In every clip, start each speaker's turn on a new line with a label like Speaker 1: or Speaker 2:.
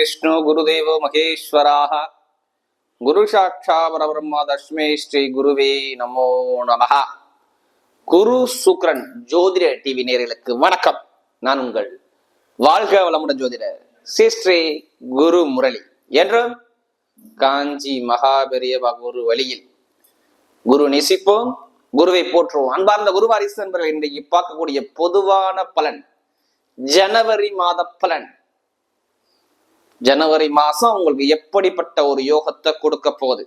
Speaker 1: விஷ்ணு குருதேவோ மகேஸ்வராக குரு சாட்சா பரபிரம்மா தஷ்மே ஸ்ரீ குருவே நமோ நமஹ குரு சுக்ரன் ஜோதிட டிவி நேயர்களுக்கு வணக்கம். நான் உங்கள் வாழ்க வளமுடன் ஜோதிடர் ஸ்ரீ குரு முரளி. என்றும் காஞ்சி மகாபெரிய குரு வழியில் குரு நேசிப்போம் குருவை போற்றுவோம் அன்பார்ந்த குரு வாரிசு இன்றைக்கு பார்க்கக்கூடிய பொதுவான பலன் ஜனவரி மாத பலன். ஜனவரி மாசம் உங்களுக்கு எப்படிப்பட்ட ஒரு யோகத்தை கொடுக்க போகுது?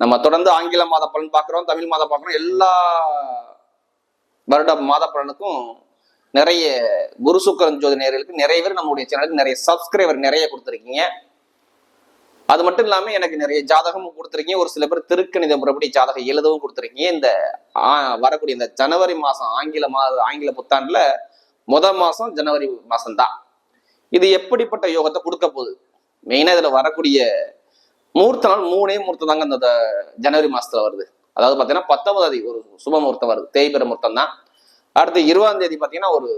Speaker 1: நம்ம தொடர்ந்து ஆங்கில மாத பலன் பார்க்குறோம் தமிழ் மாத பார்க்குறோம் எல்லா வருட மாத பலனுக்கும் நிறைய குரு சுக்கரன் ஜோதி நேர்களுக்கு நிறைய பேர் நம்மளுடைய சேனலுக்கு நிறைய சப்ஸ்கிரைபர் நிறைய கொடுத்துருக்கீங்க. அது மட்டும் இல்லாமல் எனக்கு நிறைய ஜாதகமும் கொடுத்துருக்கீங்க. ஒரு சில பேர் திருக்கணித முறைப்படி ஜாதகம் எழுதவும் கொடுத்துருக்கீங்க. இந்த வரக்கூடிய இந்த ஜனவரி மாதம் ஆங்கில மாத ஆங்கில புத்தாண்டில் முத மாதம் ஜனவரி மாதம்தான் இது எப்படிப்பட்ட யோகத்தை கொடுக்க போகுது? மெயினா இதுல வரக்கூடிய மூர்த்த நாள் மூணே மூர்த்தம் தாங்க இந்த ஜனவரி மாசத்துல வருது. அதாவது பார்த்தீங்கன்னா பத்தொன்பதாம் தேதி ஒரு சுப முகூர்த்தம் வருது. தேய்பிர முகூர்த்தம் தான். அடுத்து இருபதாம் தேதி பார்த்தீங்கன்னா ஒரு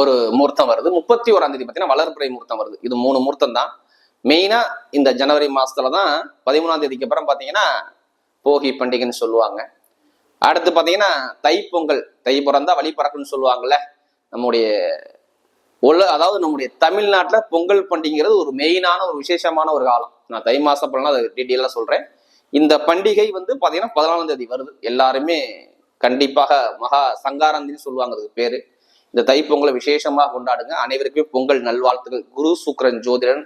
Speaker 1: ஒரு முகூர்த்தம் வருது. முப்பத்தி ஓராம் தேதி பார்த்தீங்கன்னா வளர்ப்புறை முகூர்த்தம் வருது. இது மூணு முகூர்த்தம் தான். மெயினா இந்த ஜனவரி மாசத்துல தான் பதிமூணாம் தேதிக்கு அப்புறம் பார்த்தீங்கன்னா போகி பண்டிகைன்னு சொல்லுவாங்க. அடுத்து பார்த்தீங்கன்னா தைப்பொங்கல் தை பிறந்தா வழி பறக்குன்னு சொல்லுவாங்கல்ல நம்முடைய உல அதாவது நம்முடைய தமிழ்நாட்டில் பொங்கல் பண்டிகைங்கிறது ஒரு மெயினான ஒரு விசேஷமான ஒரு காலம். நான் தை மாசம் பலனா அதை டீட்டெயிலாக சொல்கிறேன் இந்த பண்டிகை வந்து பார்த்தீங்கன்னா பதினாலாம் தேதி வருது. எல்லாருமே கண்டிப்பாக மகா சங்காரந்தின்னு சொல்லுவாங்க அதுக்கு பேர். இந்த தைப்பொங்கலை விசேஷமாக கொண்டாடுங்க. அனைவருக்குமே பொங்கல் நல்வாழ்த்துக்கள். குரு சுக்ரன் ஜோதிடன்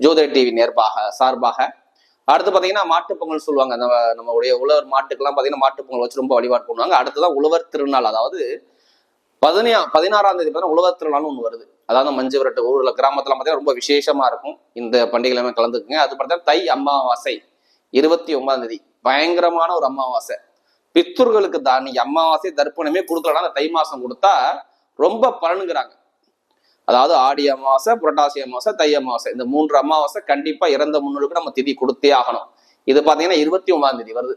Speaker 1: ஜோதிட டிவி நேர்பாக சார்பாக. அடுத்து பார்த்தீங்கன்னா மாட்டுப் பொங்கல் சொல்லுவாங்க. நம்ம நம்மளுடைய உழவர் மாட்டுக்கெல்லாம் பார்த்தீங்கன்னா மாட்டுப் பொங்கல் வச்சு ரொம்ப வழிபாடு பண்ணுவாங்க. அடுத்ததான் உழவர் திருநாள். அதாவது பதினா பதினாறாம் தேதி பார்த்தீங்கன்னா உழவர் திருநாள்னு ஒன்று வருது. அதாவது மஞ்சு விரட்டு ஊர்ல கிராமத்தில் பார்த்தீங்கன்னா ரொம்ப விசேஷமா இருக்கும். இந்த பண்டிகையிலுமே கலந்துக்குங்க. அது பார்த்தா தை அமாவாசை இருபத்தி ஒன்பதாம் தேதி. பயங்கரமான ஒரு அமாவாசை. பித்தூர்களுக்கு தான் நீ அமாவாசை தர்ப்பணமே கொடுக்கலன்னா அந்த தை மாசம் கொடுத்தா ரொம்ப பலனுங்கிறாங்க. அதாவது ஆடி அமாவாசை புரட்டாசி அமாவாசை தை அமாவாசை. இந்த மூன்று அமாவாசை கண்டிப்பா இறந்த முன்னோருக்கு நம்ம திதி கொடுத்தே ஆகணும். இது பாத்தீங்கன்னா இருபத்தி ஒன்பதாம் தேதி வருது.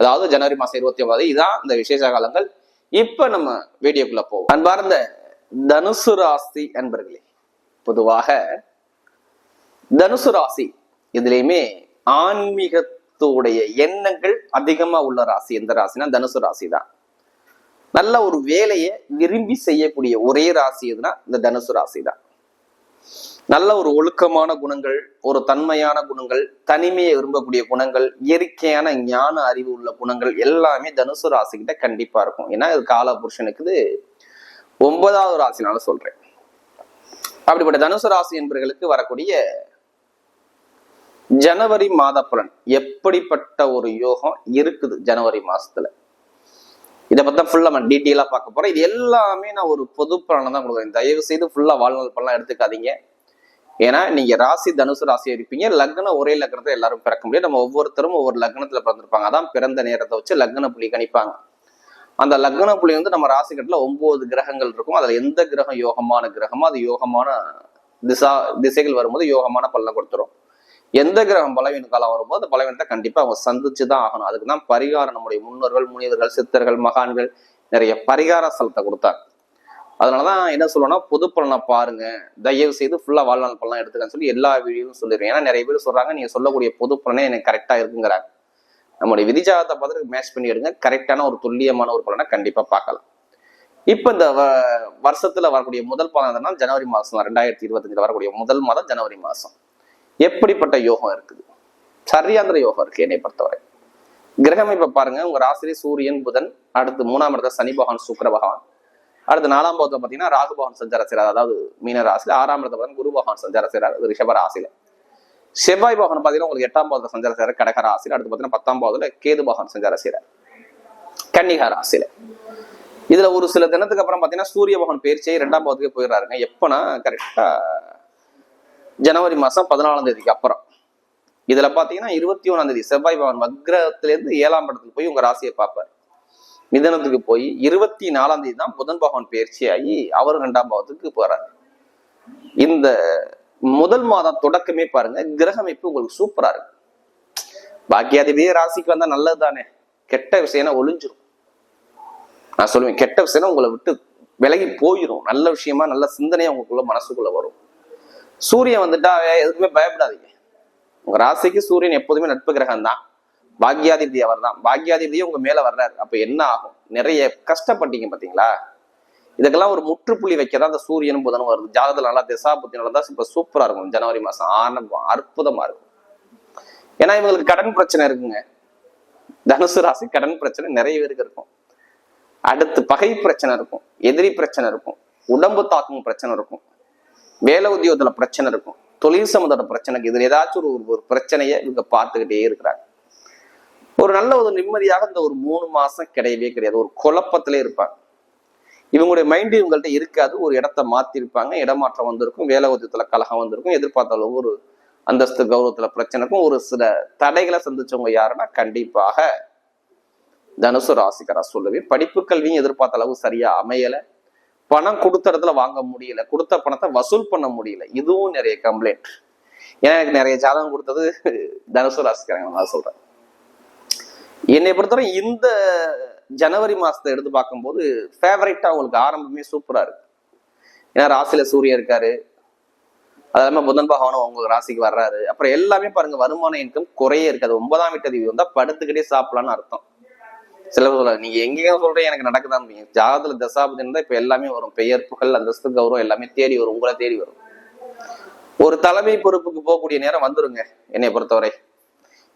Speaker 1: அதாவது ஜனவரி மாசம் இருபத்தி ஒன்பது இதுதான் இந்த விசேஷ காலங்கள். இப்ப நம்ம வீடியோக்குள்ள போவோம். அன்பார்ந்த தனுசு ராசி அன்பர்களே பொதுவாக தனுசு ராசி இதுலயுமே ஆன்மீகத்துடைய எண்ணங்கள் அதிகமா உள்ள ராசி. எந்த ராசினா தனுசு ராசி தான் நல்ல ஒரு வேலையை விரும்பி செய்யக்கூடிய ஒரே ராசி எதுனா இந்த தனுசு ராசி தான் நல்ல ஒரு ஒழுக்கமான குணங்கள் ஒரு தன்மையான குணங்கள் தனிமையை விரும்பக்கூடிய குணங்கள் இயற்கையான ஞான அறிவு உள்ள குணங்கள் எல்லாமே தனுசு ராசிக்கிட்ட கிட்ட கண்டிப்பா இருக்கும். ஏன்னா இது கால புருஷனுக்கு இது ஒன்பதாவது ராசினால சொல்றேன். அப்படிப்பட்ட தனுசு ராசி என்பவர்களுக்கு வரக்கூடிய ஜனவரி மாத பலன் எப்படிப்பட்ட ஒரு யோகம் இருக்குது ஜனவரி மாசத்துல? இதை பத்தி ஃபுல்லா நம்ம டீட்டெயிலா பார்க்க போகிறோம் இது எல்லாமே நான் ஒரு பொது பலனை தான் கொடுக்குறேன். தயவு செய்து ஃபுல்லா வாழ்நாள் பலன் எடுத்துக்காதீங்க. ஏன்னா நீங்க ராசி தனுசு ராசி இருப்பீங்க. லக்னம் ஒரே லக்னத்தை எல்லாரும் பிறக்க முடியும். நம்ம ஒவ்வொருத்தரும் ஒவ்வொரு லக்னத்துல பிறந்திருப்பாங்க. அதான் பிறந்த நேரத்தை வச்சு லக்ன புள்ளி கணிப்பாங்க. அந்த லக்ன புள்ளி வந்து நம்ம ராசி கட்டில ஒன்பது கிரகங்கள் இருக்கும். அதுல எந்த கிரகம் யோகமான கிரகமோ அது யோகமான திசா திசைகள் வரும்போது யோகமான பலனை கொடுத்துரும். எந்த கிரகம் பலவீன காலம் வரும்போது அந்த பலவீனத்தை கண்டிப்பாக அவங்க சந்திச்சு தான் ஆகணும். அதுக்கு தான் பரிகாரம் நம்முடைய முன்னோர்கள் முனிவர்கள் சித்தர்கள் மகான்கள் நிறைய பரிகார ஸ்தலத்தை கொடுத்தாங்க. அதனாலதான் என்ன சொல்லுவேன்னா பொது பலனை பாருங்க. தயவு செய்து ஃபுல்லாக வாழ்நாள் பலனாக எடுத்துக்கன்னு சொல்லி எல்லா வீடியோவும் சொல்லிடுறேன். ஏன்னா நிறைய பேர் சொல்கிறாங்க நீங்கள் சொல்லக்கூடிய பொது பலனே எனக்கு கரெக்டாக இருக்குங்கிறாங்க. நம்முடைய விதிஜாதத்தை பார்த்துட்டு மேட்ச் பண்ணி எடுங்க. கரெக்டான ஒரு துல்லியமான ஒரு பலனை கண்டிப்பாக பார்க்கலாம். இப்போ இந்த வ- வரக்கூடிய முதல் பலன் என்னன்னா ஜனவரி மாதம் ரெண்டாயிரத்தி இருபத்தஞ்சில் வரக்கூடிய முதல் மாதம் ஜனவரி மாதம் எப்படிப்பட்ட யோகம் இருக்குது? சரியாந்திர யோகம் இருக்கு என்னை பொறுத்தவரை. கிரகம் இப்ப பாருங்க உங்க ராசிரி சூரியன் புதன் அடுத்து மூணாம் இடத்துல சனி பகவான் சுக்கர பகவான். அடுத்து நாலாம் பாவத்தை பார்த்தீங்கன்னா ராகு பகவான் சஞ்சார செய்றார். அதாவது மீன ராசியில ஆறாம் இடத்துல குரு பகவான் சஞ்சார செய்றார் அது ரிஷப ராசியில. செவ்வாய் பகவான் பார்த்தீங்கன்னா உங்களுக்கு எட்டாம் பாவத்துல சஞ்சார செய்றார் கடக ராசியில. அடுத்து பார்த்தீங்கன்னா பத்தாம் பாவத்துல கேது பகவான் சஞ்சார செய்றார். கன்னிகா ராசியில. இதுல ஒரு சில தினத்துக்கு அப்புறம் பார்த்தீங்கன்னா சூரிய பகவான் பயிற்சியை இரண்டாம் பாவத்துக்கு போயிடுறாருங்க. எப்பனா கரெக்டா ஜனவரி மாசம் பதினாலாம் தேதிக்கு அப்புறம். இதுல பாத்தீங்கன்னா இருபத்தி ஒண்ணாம் தேதி செவ்வாய் பவன் வக்ரத்துல இருந்து ஏழாம் இடத்துக்கு போய் உங்க ராசியை பார்ப்பார். மிதனத்துக்கு போய் இருபத்தி நாலாம் தேதி தான் புதன் பகவான் பயிற்சியாகி அவர் ரெண்டாம் பாவத்துக்கு போறாரு. இந்த முதல் மாதம் தொடக்கமே பாருங்க கிரக அமைப்பு உங்களுக்கு சூப்பரா இருக்கு. பாக்கியாதிபதியே ராசிக்கு வந்தா நல்லது தானே கெட்ட விஷயம்னா ஒளிஞ்சிரும். நான் சொல்லுவேன் கெட்ட விஷயம்னா உங்களை விட்டு விலகி போயிடும் நல்ல விஷயமா நல்ல சிந்தனையா உங்களுக்குள்ள மனசுக்குள்ள வரும். சூரியன் வந்துட்டா எதுக்குமே பயப்படாதீங்க. உங்க ராசிக்கு சூரியன் எப்போதுமே நட்பு கிரகம் தான் பாக்யாதிபதி அவர் தான் பாக்யாதிபதியே உங்க மேல வர்றாரு. அப்ப என்ன ஆகும்? நிறைய கஷ்டப்பட்டீங்க பாத்தீங்களா? இதுக்கெல்லாம் ஒரு முற்றுப்புள்ளி வைக்க தான் அந்த சூரியனும் புதனும் வருது. ஜாதகத்துல நல்லா திசா புத்தி நல்லா இப்ப சூப்பரா இருக்கும். ஜனவரி மாசம் ஆரம்பம் அற்புதமா இருக்கும். ஏன்னா இவங்களுக்கு கடன் பிரச்சனை இருக்குங்க. தனுசு ராசி கடன் பிரச்சனை நிறைய பேருக்கு இருக்கும். அடுத்து பகை பிரச்சனை இருக்கும். எதிரி பிரச்சனை இருக்கும். உடம்பு தாக்கும் பிரச்சனை இருக்கும். வேலை உத்தியோகத்துல பிரச்சனை இருக்கும். தொழில் சம்மந்தோட பிரச்சனைக்கு இதில் ஏதாச்சும் ஒரு ஒரு பிரச்சனையை இவங்க பார்த்துக்கிட்டே இருக்கிறாங்க. ஒரு நல்ல ஒரு நிம்மதியாக இந்த ஒரு மூணு மாசம் கிடையவே கிடையாது. ஒரு குழப்பத்திலே இருப்பாங்க. இவங்களுடைய மைண்டு இவங்கள்ட்ட இருக்காது. ஒரு இடத்த மாத்திருப்பாங்க. இடமாற்றம் வந்திருக்கும். வேலை உத்தியத்துல கலகம் வந்திருக்கும். எதிர்பார்த்த அளவு ஒரு அந்தஸ்து கௌரவத்துல பிரச்சனைக்கும் ஒரு சில தடைகளை சந்திச்சவங்க யாருன்னா கண்டிப்பாக தனுசு ராசிக்காரா சொல்லுவேன் படிப்பு கல்வியும் எதிர்பார்த்த அளவு சரியா அமையலை. பணம் கொடுத்த இடத்துல வாங்க முடியல. கொடுத்த பணத்தை வசூல் பண்ண முடியல. இதுவும் நிறைய கம்ப்ளைண்ட் ஏன்னா எனக்கு நிறைய ஜாதகம் கொடுத்தது தனுசு ராசிக்காரங்க நான் சொல்றேன். என்னை பொறுத்தவரை இந்த ஜனவரி மாசத்தை எடுத்து பார்க்கும்போது ஃபேவரட்டா உங்களுக்கு ஆரம்பமே சூப்பரா இருக்கு. ஏன்னா ராசியில சூரியன் இருக்காரு. அது புதன் பகவானும் உங்க ராசிக்கு வர்றாரு. அப்புறம் எல்லாமே பாருங்க வருமான இன்கம் குறையே இருக்காது ஒன்பதாம் வீட்டு அதிபதி வந்தா படுத்துக்கிட்டே சாப்பிடலாம்னு அர்த்தம். சில சொல்ல நீங்க எங்கேயும் சொல்றீங்க எனக்கு நடக்குதான் ஜாதத்துல தசாபதி இருந்தா இப்ப எல்லாமே வரும். பெயர் புகழ் அந்தஸ்து கௌரவம் எல்லாமே தேடி வரும். உங்களை தேடி வரும். ஒரு தலைமை பொறுப்புக்கு போகக்கூடிய நேரம் வந்துருங்க என்னை பொறுத்தவரை.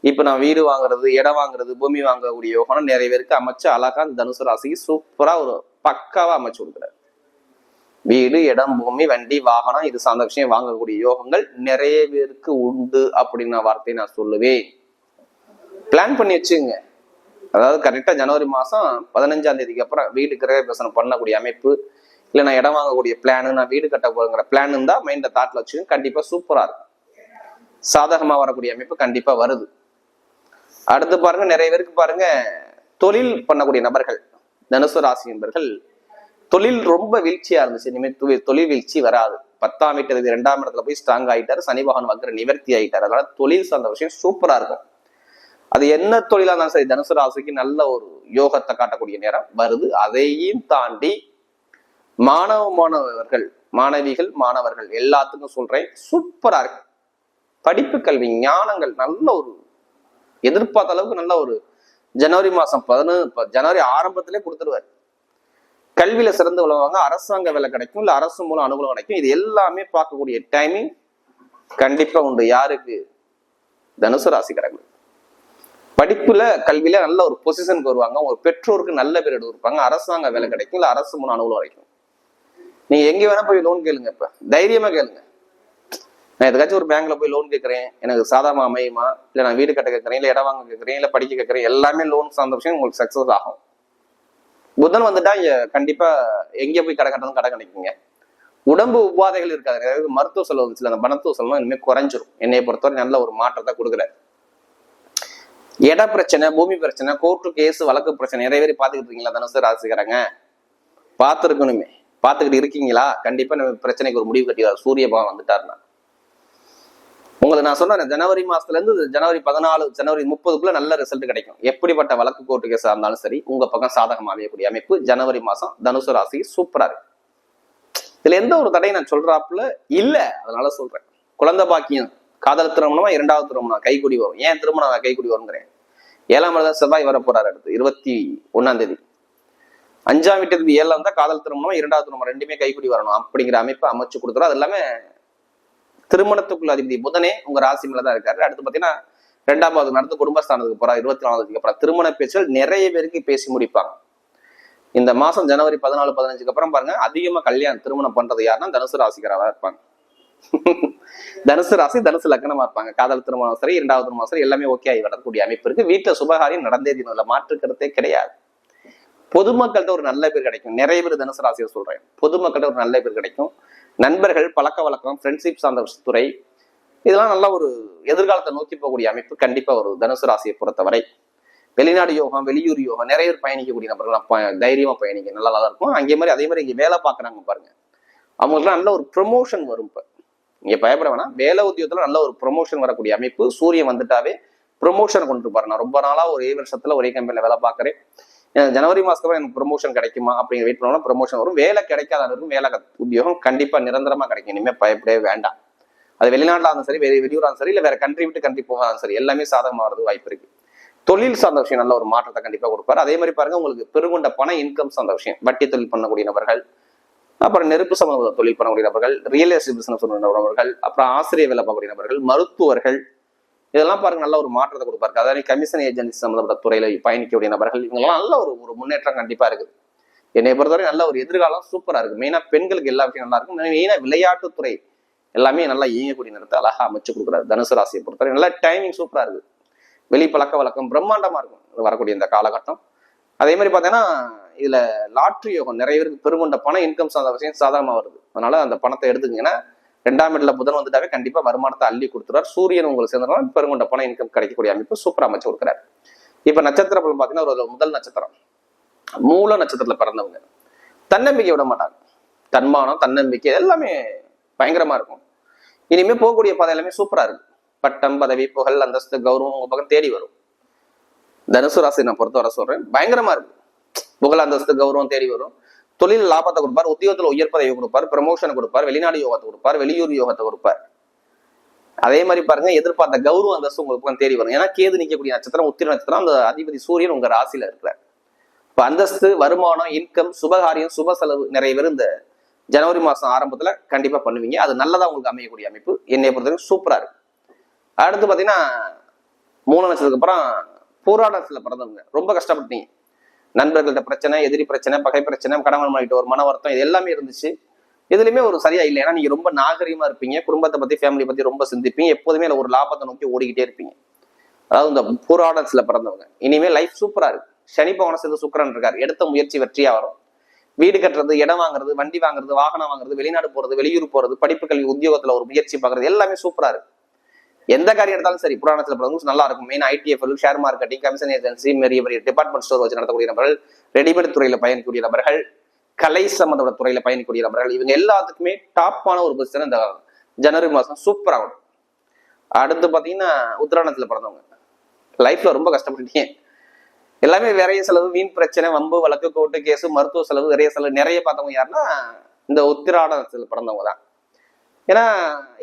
Speaker 1: இப்ப நான் வீடு வாங்குறது இடம் வாங்குறது பூமி வாங்கக்கூடிய யோகம் நிறைய பேருக்கு அமைச்சு அழகா அந்த தனுசு ராசிக்கு சூப்பரா ஒரு பக்காவா அமைச்சு கொடுக்குறாரு. வீடு இடம் பூமி வண்டி வாகனம் இது சார்ந்த விஷயம் வாங்கக்கூடிய யோகங்கள் நிறைய பேருக்கு உண்டு அப்படின்னு வார்த்தையை நான் சொல்லுவேன். பிளான் பண்ணி வச்சுங்க அதாவது கரெக்டாக ஜனவரி மாதம் பதினஞ்சாம் தேதிக்கு அப்புறம் வீடு கிரக பிரசனம் பண்ணக்கூடிய அமைப்பு இல்லை நான் இடம் வாங்கக்கூடிய பிளானு நான் வீடு கட்ட போறங்கிற பிளான் இருந்தால் மைண்டை தாட்டில் வச்சுக்கோங்க கண்டிப்பாக சூப்பராக இருக்கும். சாதகமாக வரக்கூடிய அமைப்பு கண்டிப்பாக வருது. அடுத்து பாருங்க நிறைய பேருக்கு பாருங்க தொழில் பண்ணக்கூடிய நபர்கள் தனுசு ராசி நபர்கள் தொழில் ரொம்ப வீழ்ச்சியா இருந்துச்சு. இனிமேல் தொழில் தொழில் வீழ்ச்சி வராது. பத்தாம் வீட்டு இரண்டாம் இடத்துல போய் ஸ்ட்ராங் ஆயிட்டாரு. சனி பகவான் வக்கர நிவர்த்தி ஆகிட்டார் அதனால தொழில் சார்ந்த விஷயம் சூப்பரா இருக்கும். அது என்ன தொழிலா இருந்தாலும் சரி தனுசு ராசிக்கு நல்ல ஒரு யோகத்தை காட்டக்கூடிய நேரம் வருது. அதையும் தாண்டி மாணவ மாணவர்கள் மாணவிகள் மாணவர்கள் எல்லாத்துக்கும் சொல்றேன் சூப்பரா இருக்கு. படிப்பு கல்வி ஞானங்கள் நல்ல ஒரு எதிர்பார்த்த அளவுக்கு நல்ல ஒரு ஜனவரி மாசம் பதினொன்று ஜனவரி ஆரம்பத்திலே கொடுத்துருவாரு. கல்வியில சிறந்து விளவாங்க அரசாங்க வேலை கிடைக்கும் இல்ல அரசு மூலம் அனுகூலம் கிடைக்கும். இது எல்லாமே பார்க்கக்கூடிய டைமிங் கண்டிப்பா உண்டு. யாருக்கு? தனுசு ராசிக்காரங்களுக்கு படிப்புல கல்வியில நல்ல ஒரு பொசிஷனுக்கு வருவாங்க. ஒரு பெற்றோருக்கு நல்ல பேர் எடுப்பாங்க அரசாங்க வேலை கிடைக்கும். இல்ல அரசு மூணு அனுகூலம் கிடைக்கும் நீங்க எங்க வேணா போய் லோன் கேளுங்க இப்ப. தைரியமா கேளுங்க. நான் எதுக்காச்சும் ஒரு பேங்க்ல போய் லோன் கேட்கறேன். எனக்கு சாதாரண அமையுமா? இல்ல நான் வீடு கட்ட கேட்கறேன். இல்ல இடம் வாங்க கேட்கறேன். இல்ல படிக்க கேட்கறேன். எல்லாமே லோன் சார்ந்த விஷயம் உங்களுக்கு சக்சஸ் ஆகும். புதன் வந்துட்டா கண்டிப்பா எங்க போய் கடை கட்டணும் கடை கிடைக்குங்க உடம்பு உபாதைகள் இருக்காது அதாவது மருத்துவ செலவு அந்த மருத்துவ செலவு இனிமேல் குறைஞ்சிரும். என்னை பொறுத்தவரை நல்ல ஒரு மாற்றத்தை கொடுக்குறாரு. இட பிரச்சனை பூமி பிரச்சனை கோர்ட்டு கேஸ் வழக்கு பிரச்சனை நிறைய பேர் இருக்கீங்களா தனுசு ராசிக்காரங்க? பார்த்துருக்கணுமே. பார்த்துக்கிட்டு இருக்கீங்களா? கண்டிப்பாக நம்ம பிரச்சனைக்கு ஒரு முடிவு கட்டிடுவார். சூரிய பகவான் வந்துட்டாருன்னா. உங்களுக்கு நான் சொன்னேன் ஜனவரி மாசத்துல இருந்து ஜனவரி பதினாலு ஜனவரி முப்பதுக்குள்ள நல்ல ரிசல்ட் கிடைக்கும். எப்படிப்பட்ட வழக்கு கோர்ட்டு கேஸாக இருந்தாலும் சரி உங்கள் பக்கம் சாதகம் அமையக்கூடிய அமைப்பு ஜனவரி மாதம் தனுசு ராசி சூப்பராக இருக்கு. இதில் எந்த ஒரு தடையும் நான் சொல்கிறாப்புல இல்லை. அதனால சொல்கிறேன் குழந்தை பாக்கியம். காதல் திருமணமா இரண்டாவது திருமணம் கைக்குடி வரும். ஏன் திருமணம் கைக்குடி வருங்கிறேன் ஏழாம் தான் செவ்வாய் வர போறாரு அடுத்து இருபத்தி ஒன்னாம் தேதி. அஞ்சாம் வீட்டுக்கு ஏழாம் தான் காதல் திருமணம் இரண்டாவது திருமணம் ரெண்டுமே கைக்குடி வரணும் அப்படிங்கிற அமைப்பை அமைச்சு கொடுத்துரும். அது எல்லாமே திருமணத்துக்குள்ள அதிபதி புதனே உங்க ராசி மேலதான் இருக்காரு. அடுத்து பாத்தீங்கன்னா ரெண்டாம் நடந்த நடந்து குடும்பஸ்தானத்துக்கு போறா இருபத்தி நாலாவதுக்கு அப்புறம். திருமண பேச்சுகள் நிறைய பேருக்கு பேசி முடிப்பாங்க. இந்த மாசம் ஜனவரி பதினாலு பதினஞ்சுக்கு அப்புறம் பாருங்க அதிகமா கல்யாணம் திருமணம் பண்றது யாருன்னா தனுசு ராசிக்காரா இருப்பாங்க. தனுசு ராசி தனுசு லக்னமா இருப்பாங்க. காதல் திருமணம் சரி இரண்டாவது திருமணம் சரி எல்லாமே ஓகே ஆகி வரக்கூடிய அமைப்பு இருக்கு. வீட்டுல சுபகாரியம் நடந்தே தினம்ல மாற்று மாற்றுக்கிறதே கிடையாது. பொதுமக்கள்கிட்ட ஒரு நல்ல பேர் கிடைக்கும். நிறைய பேர் தனுசு ராசியை சொல்றேன். பொதுமக்கள்கிட்ட ஒரு நல்ல பேர் கிடைக்கும். நண்பர்கள் பழக்க வழக்கம் ஃப்ரெண்ட்ஷிப் சார்ந்த துறை இதெல்லாம் நல்ல ஒரு எதிர்காலத்தை நோக்கி போகக்கூடிய அமைப்பு கண்டிப்பா ஒரு தனுசு ராசியை பொறுத்தவரை. வெளிநாடு யோகம் வெளியூர் யோகம் நிறைய பேர் பயணிக்கக்கூடிய நபர்கள் தைரியமா பயணிக்க நல்லா தான் இருக்கும். அங்கே மாதிரி அதே மாதிரி இங்க வேலை பார்க்குறாங்க பாருங்க. அவங்களுக்குலாம் நல்ல ஒரு ப்ரொமோஷன் வரும் இப்போ. இங்கே பயப்பட வேணாம். வேலை உத்தியோகத்தில் நல்ல ஒரு ப்ரொமோஷன் வரக்கூடிய அமைப்பு. சூரியன் வந்துட்டாவே ப்ரொமோஷன் கொண்டு பாரு நான் ரொம்ப நாளா ஒரே வருஷத்துல ஒரே கம்பெனில வேலை பார்க்குறேன். ஜனவரி மாசத்துக்கு எனக்கு ப்ரொமோஷன் கிடைக்குமா அப்படிங்கிற வெயிட் பண்ணோம்னா ப்ரொமோஷன் வரும். வேலை கிடைக்காத அளவுக்கு வேலை உத்தியோகம் கண்டிப்பா நிரந்தரமா கிடைக்கும். இனிமே பயப்படவே வேண்டாம். அது வெளிநாட்டில் இருந்தாலும் சரி வெளி வெளியூரா இருந்தாலும் சரி இல்லை வேற கண்ட்ரி விட்டு கண்ட்ரி போகாலும் சரி எல்லாமே சாதகமா வரது வாய்ப்பு இருக்கு. தொழில் சார்ந்த விஷயம் நல்ல ஒரு மாற்றத்தை கண்டிப்பா கொடுப்பாரு. அதே மாதிரி பாருங்க உங்களுக்கு பெருகொண்ட பண இன்கம் சார்ந்த விஷயம். வட்டி தொழில் பண்ணக்கூடிய நபர்கள் அப்புறம் நெருப்பு சம்பந்த தொழில் பண்ணக்கூடிய நபர்கள் ரியல் எஸ்டேட் பிசினஸ் நபர்கள் அப்புறம் ஆசிரியர் வேலை பார்க்கக்கூடிய நபர்கள் மருத்துவர்கள் இதெல்லாம் பாருங்க நல்ல ஒரு மாற்றத்தை கொடுப்பாரு அதாவது கமிஷன் ஏஜென்சி சம்பந்தப்பட்ட துறையில பயணிக்கக்கூடிய நபர்கள் இவங்கெல்லாம் நல்ல ஒரு ஒரு முன்னேற்றம் கண்டிப்பா இருக்குது. என்னை பொறுத்தவரை நல்ல ஒரு எதிர்காலம் சூப்பரா இருக்கு மெயினா பெண்களுக்கு எல்லா விஷயம் நல்லா இருக்கும். மெயினா விளையாட்டுத்துறை எல்லாமே நல்லா இயங்கக்கூடிய நேரத்தை அழகா அமைச்சு கொடுக்குறாரு. தனுசு ராசியை பொறுத்தவரை நல்ல டைமிங் சூப்பரா இருக்கு வெளி பழக்க வழக்கம் பிரம்மாண்டமா இருக்கும். வரக்கூடிய இந்த காலகட்டம். அதே மாதிரி பார்த்தீங்கன்னா இதுல லாட்ரி யோகம். நிறைய பேருக்கு பெருங்கொண்ட பணம் இன்கம் சார்ந்த விஷயம் சாதகமா வருது. அதனால அந்த பணத்தை எடுத்துக்கிங்கன்னா ரெண்டாம் இடத்துல புதன் வந்துட்டாவே கண்டிப்பா வருமானத்தை அள்ளி கொடுத்துறாரு சூரியன் உங்களுக்கு சேர்ந்தனால பெருங்கொண்ட பணம் இன்கம் கிடைக்கக்கூடிய அமைப்பு சூப்பரா அமைச்சு கொடுக்குறாரு. இப்ப நட்சத்திர பலன் பாத்தீங்கன்னா ஒரு முதல் நட்சத்திரம். மூல நட்சத்திரத்துல பிறந்தவங்க. தன்னம்பிக்கை விட மாட்டாங்க. தன்மானம் தன்னம்பிக்கை எல்லாமே பயங்கரமா இருக்கும். இனிமே போகக்கூடிய பாதை எல்லாமே சூப்பரா இருக்கு. பட்டம் பதவி புகழ் அந்தஸ்து கௌரவம் உங்க பக்கம் தேடி வரும். தனுசு ராசி நான் பொறுத்தவரை சொல்றேன். பயங்கரமா இருக்கு. புகழ் அந்தஸ்து கௌரவம் தேடி வரும். தொழில் லாபத்தை கொடுப்பார் உத்தியோகத்துல உயர் பதவி கொடுப்பார் ப்ரமோஷன் கொடுப்பார் வெளிநாடு யோகத்தை கொடுப்பார் வெளியூர் யோகத்தை கொடுப்பார். அதே மாதிரி பாருங்க எதிர்பார்த்த கௌரவ அந்தஸ்து உங்களுக்கு தேடி வரும். ஏன்னா கேது நிற்கக்கூடிய நட்சத்திரம் உத்திர நட்சத்திரம் அந்த அதிபதி சூரியன் உங்க ராசியில இருக்கிறார். இப்ப அந்தஸ்து வருமானம் இன்கம் சுபகாரியம் சுப செலவு நிறைய பேர் இந்த ஜனவரி மாசம் ஆரம்பத்துல கண்டிப்பா பண்ணுவீங்க. அது நல்லதா உங்களுக்கு அமையக்கூடிய அமைப்பு. என்னை பொறுத்தவரைக்கும் சூப்பரா இருக்கு. அடுத்து பாத்தீங்கன்னா மூணு நட்சத்திரத்துக்கு அப்புறம் போராடத்துல பிறந்தவங்க. ரொம்ப கஷ்டப்பட்டீங்க. நண்பர்கள்ட்ட பிரச்சனை எதிரி பிரச்சனை பகை பிரச்சனை கணவன் மனைவிட்ட ஒரு மன வருத்தம் இது எல்லாமே இருந்துச்சு. எதுலையுமே ஒரு சரியா இல்லை. ஏன்னா நீங்க ரொம்ப நாகரிகமா இருப்பீங்க. குடும்பத்தை பத்தி ஃபேமிலி பத்தி ரொம்ப சிந்திப்பீங்க. எப்போதுமே ஒரு லாபத்தை நோக்கி ஓடிக்கிட்டே இருப்பீங்க. அதாவது இந்த போராட்டத்துல பிறந்தவங்க. இனிமே லைஃப் சூப்பரா இருக்கு சனி பவன சேர்ந்து சுக்கரன் இருக்காரு. எடுத்த முயற்சி வெற்றியா வரும். வீடு கட்டுறது இடம் வாங்குறது வண்டி வாங்குறது வாகனம் வாங்குறது வெளிநாடு போறது வெளியூர் போறது படிப்பு கல்வி உத்தியோகத்துல ஒரு முயற்சி பாக்குறது எல்லாமே சூப்பரா இருக்கு எந்த காரியம் எடுத்தாலும் சரி புராணத்தில் பிறந்தவங்க நல்லா இருக்கும். Main IDFL share marketing commission agency பெரிய பெரிய டிபார்ட்மெண்ட் ஸ்டோர் வச்சு நடத்தக்கூடிய நபர்கள் ரெடிமேட் துறையில பயணிக்கூடிய நபர்கள் கலை சம்பந்தப்பட்ட துறையில பயணிக்கூடிய நபர்கள் இவங்க எல்லாத்துக்குமே டாப்பான ஒரு பொசிஷன் இந்த ஜனவரி மாதம் சூப்பராக வரும். அடுத்து பார்த்தீங்கன்னா உத்தராணத்தில் பிறந்தவங்க. லைஃப்ல ரொம்ப கஷ்டப்பட்டுட்டீங்க. எல்லாமே விரைய செலவு வீண் பிரச்சனை வம்பு வழக்கு கோர்ட்டு கேஸு மருத்துவ செலவு விரைய செலவு நிறைய பார்த்தவங்க யாருன்னா இந்த உத்திராடத்தில் பிறந்தவங்க தான். ஏன்னா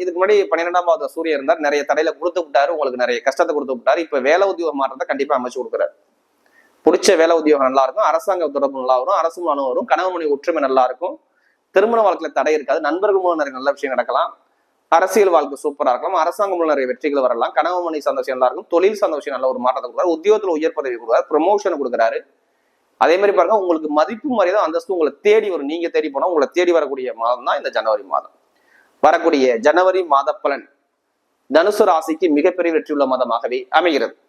Speaker 1: இதுக்கு முன்னாடி பன்னிரெண்டாம் பாவத்தை சூரியன் இருந்தார். நிறைய தடையில கொடுத்து விட்டாரு. உங்களுக்கு நிறைய கஷ்டத்தை கொடுத்து விட்டாரு. இப்ப வேலை உத்தியோக மாற்றத்தை கண்டிப்பா அமைச்சு கொடுக்குறாரு. பிடிச்ச வேலை உத்தியோகம் நல்லா இருக்கும். அரசாங்க தொடர்பு நல்லா வரும். அரசு மனம் வரும். கணவன் மணி ஒற்றுமை நல்லா இருக்கும். திருமண வாழ்க்கையில தடை இருக்காது. நண்பர்கள் மூலம் நிறைய நல்ல விஷயம் நடக்கலாம். அரசியல் வாழ்க்கை சூப்பரா இருக்கலாம். அரசாங்கம் மூலம் நிறைய வெற்றிகள் வரலாம். கணவன் மணி சந்தோஷம் நல்லா இருக்கும். தொழில் சந்தோஷம் நல்ல ஒரு மாற்றத்தை கொடுக்குறாரு. உத்தியோகத்துல உயர் பதவி கொடுக்குறாரு. ப்ரொமோஷன் கொடுக்குறாரு. அதே மாதிரி பாருங்க உங்களுக்கு மதிப்பு மரியாதை அந்தஸ்து உங்களை தேடி வரும். நீங்க தேடி போனா உங்களை தேடி வரக்கூடிய மாதம் தான் இந்த ஜனவரி மாதம். வரக்கூடிய ஜனவரி மாத பலன் தனுசு ராசிக்கு மிகப்பெரிய வெற்றியுள்ள மாதமாகவே அமைகிறது.